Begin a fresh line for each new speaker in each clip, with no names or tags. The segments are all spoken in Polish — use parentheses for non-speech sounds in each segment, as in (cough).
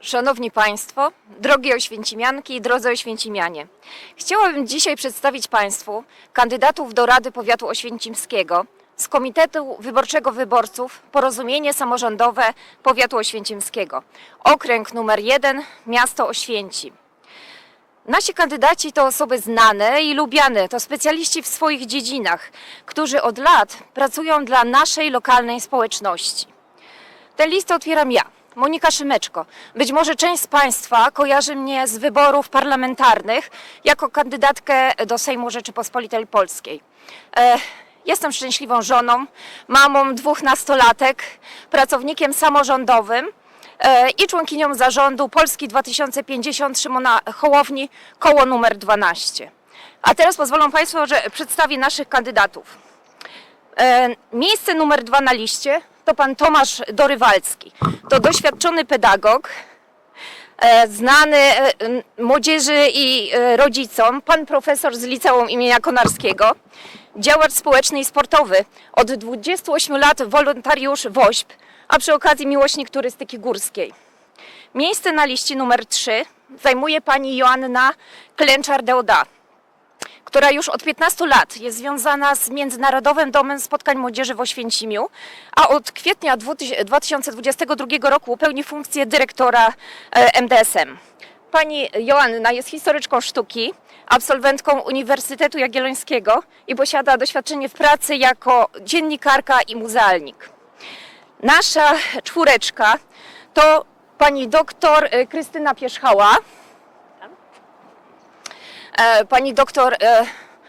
Szanowni Państwo, drogie Oświęcimianki i drodzy Oświęcimianie. Chciałabym dzisiaj przedstawić Państwu kandydatów do Rady Powiatu Oświęcimskiego z Komitetu Wyborczego Wyborców Porozumienie Samorządowe Powiatu Oświęcimskiego. Okręg numer 1, miasto Oświęcim. Nasi kandydaci to osoby znane i lubiane, to specjaliści w swoich dziedzinach, którzy od lat pracują dla naszej lokalnej społeczności. Tę listę otwieram ja, Monika Szymeczko. Być może część z Państwa kojarzy mnie z wyborów parlamentarnych jako kandydatkę do Sejmu Rzeczypospolitej Polskiej. E, jestem szczęśliwą żoną, mamą dwóch nastolatek, pracownikiem samorządowym e, i członkinią zarządu Polski 2050 Szymona Hołowni, koło numer 12. A teraz pozwolą Państwo, że przedstawię naszych kandydatów. E, Miejsce numer dwa na liście to pan Tomasz Dorywalski. To doświadczony pedagog, e, znany e, młodzieży i e, rodzicom, pan profesor z liceum imienia Konarskiego, działacz społeczny i sportowy, od 28 lat wolontariusz WOŚP, a przy okazji miłośnik turystyki górskiej. Miejsce na liście numer 3 zajmuje pani Joanna Klęczar-Deoda która już od 15 lat jest związana z Międzynarodowym Domem Spotkań Młodzieży w Oświęcimiu, a od kwietnia 2022 roku pełni funkcję dyrektora e, MDSM. Pani Joanna jest historyczką sztuki, absolwentką Uniwersytetu Jagiellońskiego i posiada doświadczenie w pracy jako dziennikarka i muzealnik. Nasza czwóreczka to pani doktor e, Krystyna Pierzchała, E, Pani doktor e,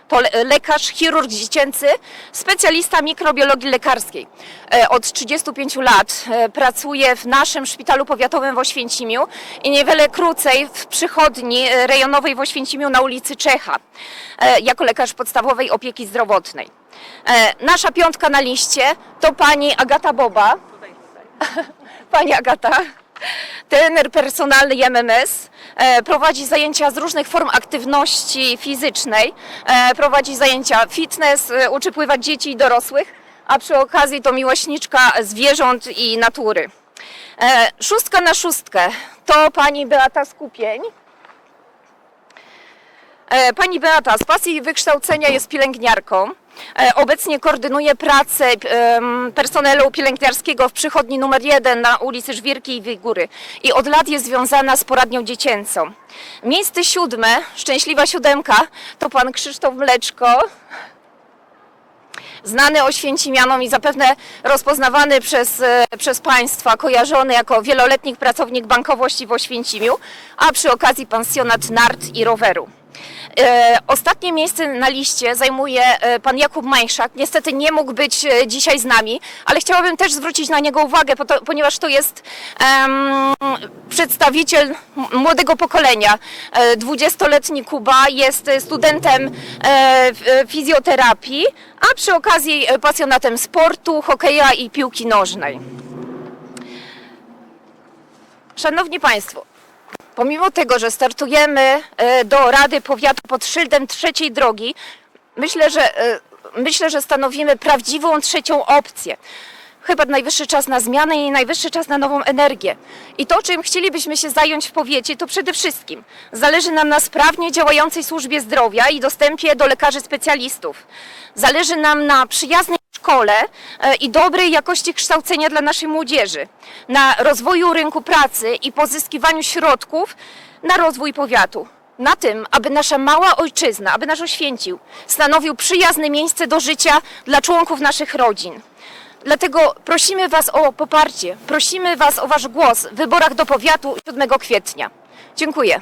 to le- lekarz, chirurg dziecięcy, specjalista mikrobiologii lekarskiej. E, Od 35 lat e, pracuje w naszym szpitalu powiatowym w Oświęcimiu i niewiele krócej w przychodni e, rejonowej w Oświęcimiu na ulicy Czecha e, jako lekarz podstawowej opieki zdrowotnej. E, Nasza piątka na liście to pani Agata Boba. (laughs) Pani Agata, trener personalny MMS, e, prowadzi zajęcia z różnych form aktywności fizycznej, e, prowadzi zajęcia fitness, e, uczy pływać dzieci i dorosłych, a przy okazji to miłośniczka zwierząt i natury. Szóstka na szóstkę to pani Beata Skupień. E, Pani Beata z pasji wykształcenia jest pielęgniarką. E, Obecnie koordynuje pracę personelu pielęgniarskiego w przychodni numer 1 na ulicy Żwirki i Wigury i od lat jest związana z poradnią dziecięcą. Miejsce siódme, szczęśliwa siódemka, to pan Krzysztof Mleczko, znany Oświęcimianom i zapewne rozpoznawany przez, e, przez Państwa, kojarzony jako wieloletni pracownik bankowości w Oświęcimiu, a przy okazji pensjonat nart i roweru. E, Ostatnie miejsce na liście zajmuje e, pan Jakub Majszak. Niestety nie mógł być e, dzisiaj z nami, ale chciałabym też zwrócić na niego uwagę, ponieważ to jest przedstawiciel młodego pokolenia. E, 20-letni Kuba jest studentem fizjoterapii, a przy okazji pasjonatem sportu, hokeja i piłki nożnej. Szanowni Państwo, Pomimo tego, że startujemy e, do Rady Powiatu pod szyldem trzeciej drogi, myślę, że, e, myślę, że stanowimy prawdziwą trzecią opcję. Chyba najwyższy czas na zmianę i najwyższy czas na nową energię. I to, czym chcielibyśmy się zająć w powiecie, to przede wszystkim zależy nam na sprawnie działającej służbie zdrowia i dostępie do lekarzy specjalistów. Zależy nam na przyjaznej szkole e, i dobrej jakości kształcenia dla naszej młodzieży, na rozwoju rynku pracy i pozyskiwaniu środków na rozwój powiatu. Na tym, aby nasza mała ojczyzna, aby nasz Oświęcił stanowił przyjazne miejsce do życia dla członków naszych rodzin. Dlatego prosimy Was o poparcie, prosimy Was o Wasz głos w wyborach do powiatu 7 kwietnia. Dziękuję.